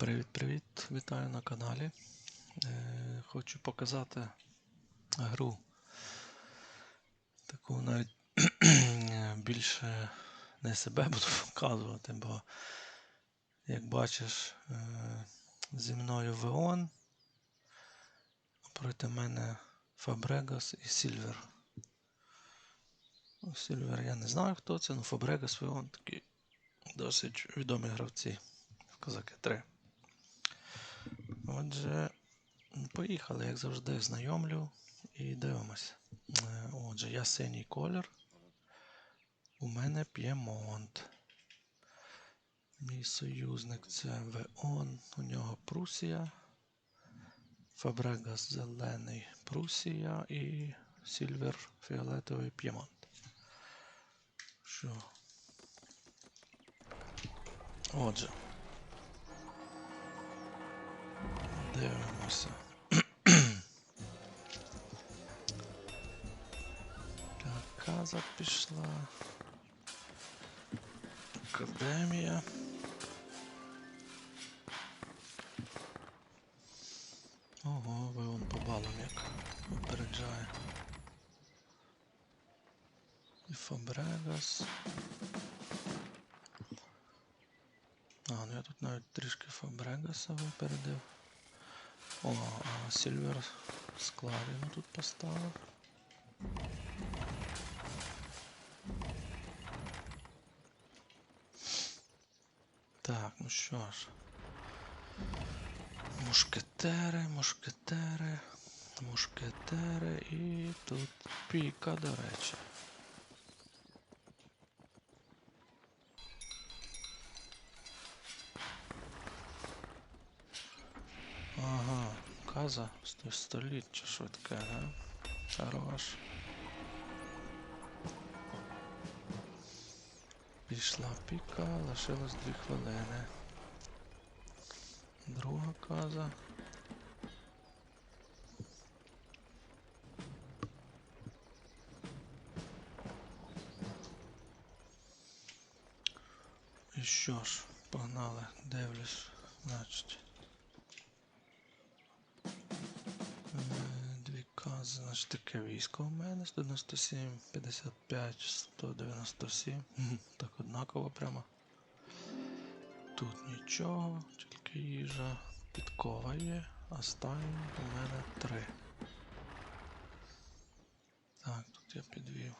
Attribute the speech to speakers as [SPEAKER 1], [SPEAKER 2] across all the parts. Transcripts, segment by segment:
[SPEAKER 1] Привіт-привіт! Вітаю на каналі. Е, хочу показати гру. Таку навіть більше не себе буду показувати, бо, як бачиш, е, зі мною Веон, проти мене Фабрегас і Сільвер. Ну, Сільвер я не знаю хто це, але Фабрегас Веон такі досить відомі гравці в Козаки 3. Отже, поїхали, як завжди, знайомлю і дивимося. Е, Отже, я синій колір. У мене П'ємонт. Мій союзник це Веон, у нього Прусія. Фабрегас зелений Прусія і Сільвер фіолетовий П'ємонт. Що? Отже. Дивимося. Так, каза пішла. Академія. Ого, ви он по балам як випереджає. І Фабрегас. А, ну я тут навіть трішки Фабрегаса випередив. О, Сільвер складину тут поставив. Так, ну що ж. Мушкетери, мушкетери, мушкетери і тут піка, до речі. Ага, каза сто- століття швидке, да? Хорош. Пішла піка, лишилось дві хвилини. Друга каза. І що ж, погнали, дивлюсь, значить. Е, Дві кази, значить таке військо у мене 197, 55, 197. Так однаково прямо. Тут нічого, тільки їжа. Підкова є, а у мене три. Так, тут я підвів.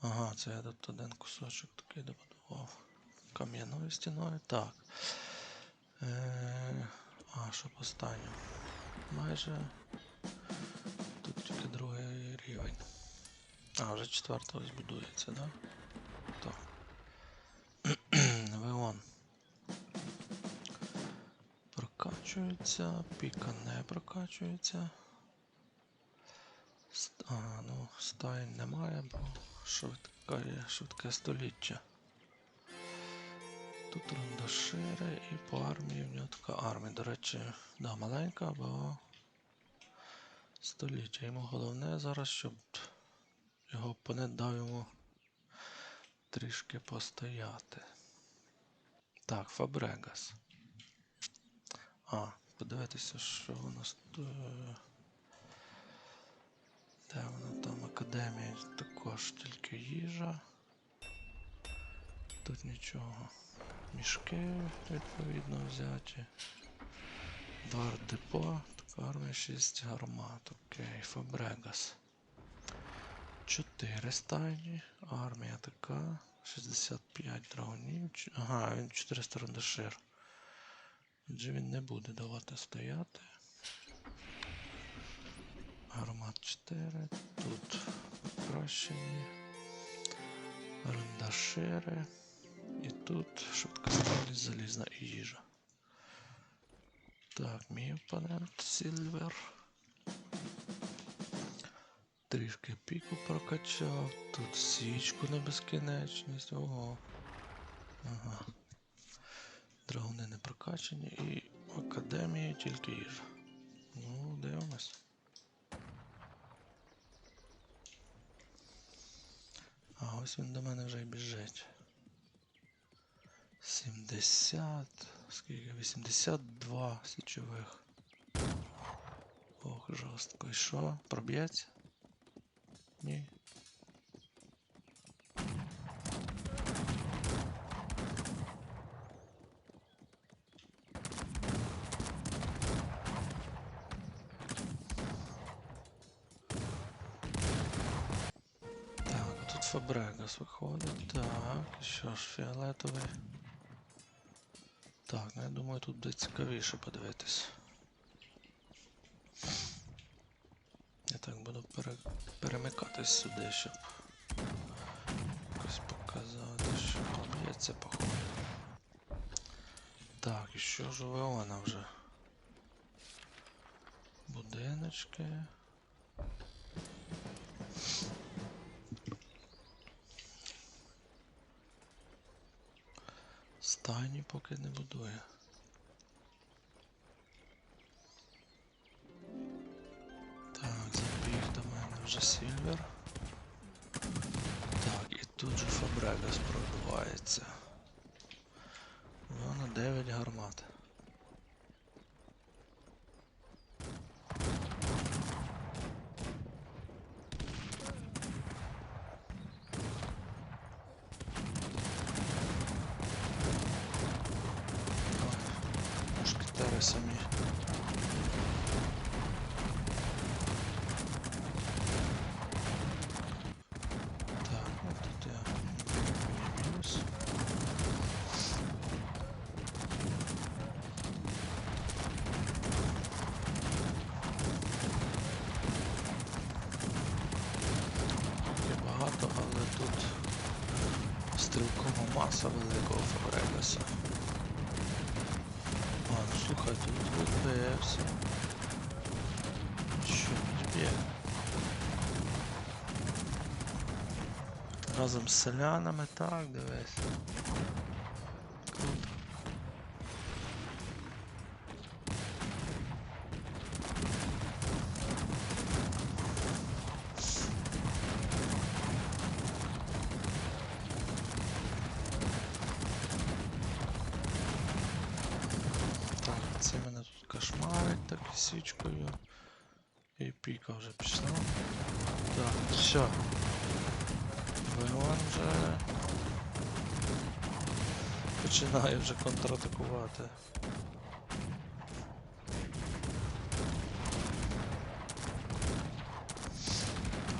[SPEAKER 1] Ага, це я тут один кусочок такий добудував. Кам'яною стіною. Так. Е, а, що по станю? Майже тут тільки другий рівень. А, вже четвертий ось будується, да? Так. Веон. Прокачується, піка не прокачується. А, ну, стайн немає, бо швидке, швидке століття. Тут рундашири і по армії в нього така армія. До речі, да, маленька, бо століття. Йому головне зараз, щоб його опонент дав йому трішки постояти. Так, Фабрегас. А, подивитися, що у нас. Де воно там академія? Також тільки їжа. Тут нічого. Мішки відповідно взяті. Два депо, така армія 6 гармат. Окей, Фабрегас. 4 стайні, армія така. 65 драгунів. Ага, він 400 рандашир. Отже, він не буде давати стояти. Гармат 4. Тут покращені. Рандашири. І тут швидкострільність залізна і їжа. Так, мій опонент Сільвер. Трішки піку прокачав. Тут січку на безкінечність. Ого. Ага. Драгуни не прокачані і в академії тільки їжа. Ну, дивимось. А ось він до мене вже й біжить. Сімдесят. Скільки? 82 січових. Ох, жорстко. І що? Проб'ється? Ні. Так, тут Фабрегас виходить. Так, що ж, фіолетовий. Так, ну я думаю, тут буде цікавіше подивитись. Я так буду пере... перемикатись сюди, щоб якось показати, що поб'ється походу. Так, і що ж у Веона вже? Будиночки. Стайні поки не будує. Так, забіг до мене вже Сільвер. Так, і тут же Фабрегас пробивається. Воно 9 гармат. Ой, Мушкетери самі. Так, я мінус. Є багато, але тут стрілкова маса великого Фабрегаса. А, ну слухай, тут тебе? Разом з селянами, так, дивись. Круто. Так, це мене тут свічкою. І піка вже пішла. Так, все. Веон вже починає вже контратакувати.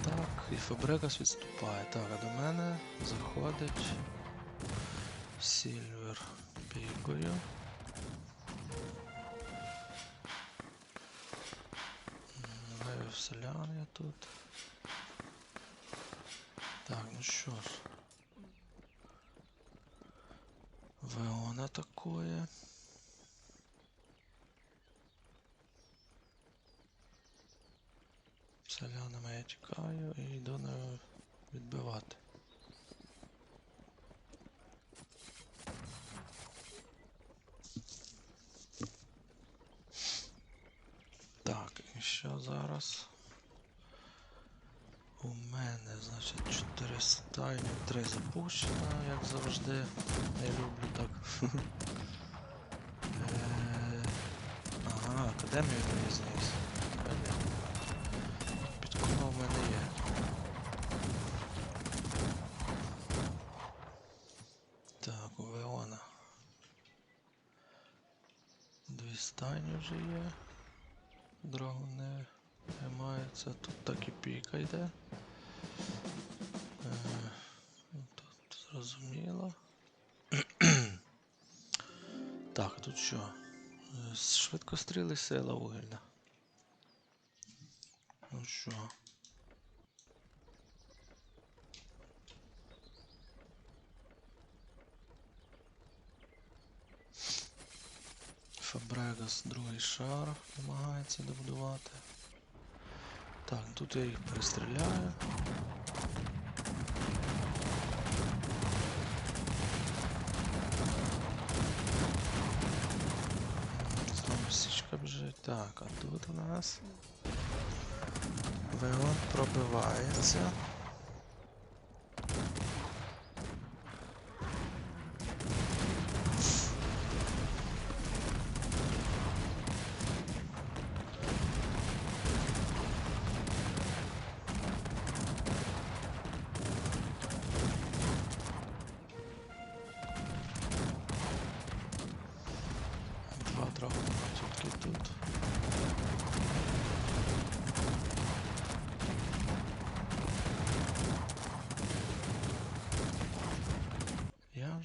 [SPEAKER 1] Так, і Фабрегас відступає. Так, а до мене заходить Сільвер пікою. Гаю селян я тут. Так, ну що ж. Веон атакує. Селянами я тікаю і йду на відбивати. Так, і що зараз? У мене, 4 стайні, 3 запущено, як завжди. Я люблю так. Е, Ага, академію мені зніс. Підкова в мене є. Так, у Веона. Дві стайні вже є. Драгуни тримаються. Тут так і піка йде. Зрозуміло. так, тут що? Е, Швидкостріли сила вугільна. Ну що? Фабрегас другий шар намагається добудувати. Так, тут я їх перестріляю. Біжить. Так, а тут у нас Леон пробивається.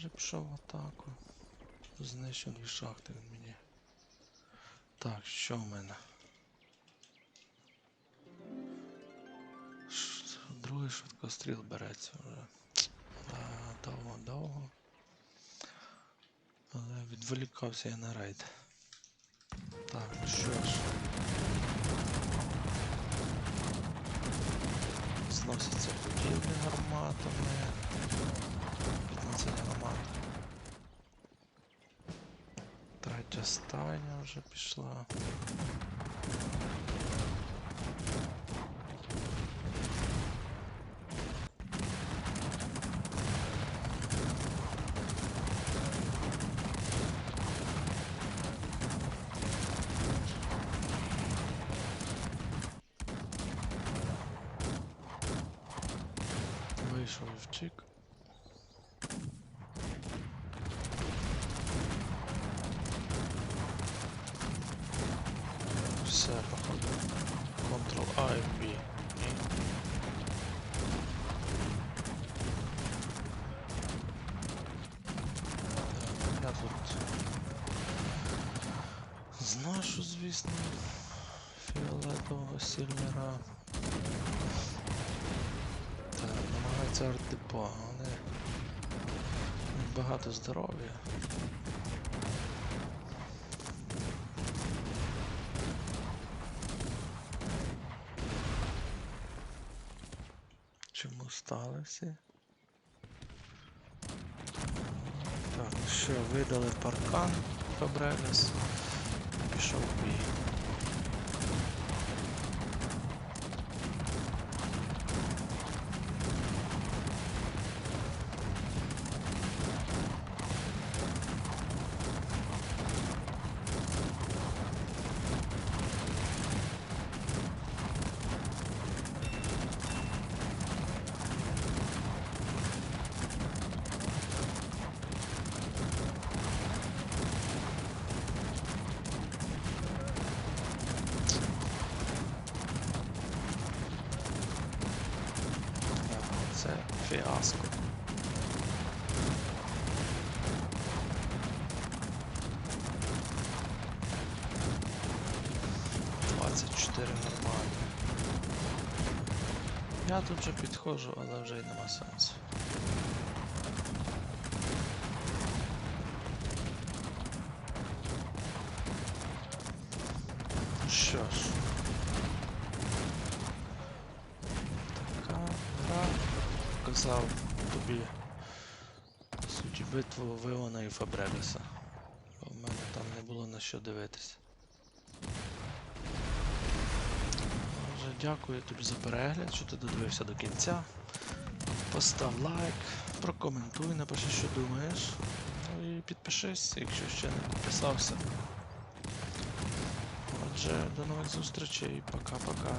[SPEAKER 1] Вже пішов в атаку. Дві шахти він мені. Так, що в мене? Другий швидкостріл береться вже. Да, довго, довго. Але відволікався я на рейд. Так, ну що ж. Зносяться будівлі гарматами. 15 гармат. Третя стайня вже пішла. Вийшов і Я тут знашу, звісно, фіолетового сільвера. Так, намагається арт-депо, вони багато здоров'я. Чому стали Так, що, видали паркан Фабрегас. Пішов бій. Так, Це фіаско. Двадцять чотири нормально. Я тут вже підходжу, але вже й нема сенсу. Ну Що ж. Така гра показав тобі по суті битву Виона і Фабрегаса. В мене там не було на що дивитися. Отже, дякую тобі за перегляд, що ти додивився до кінця. Постав лайк, прокоментуй, напиши, що думаєш. Ну і підпишись, якщо ще не підписався. Отже, до нових зустрічей. Пока-пока.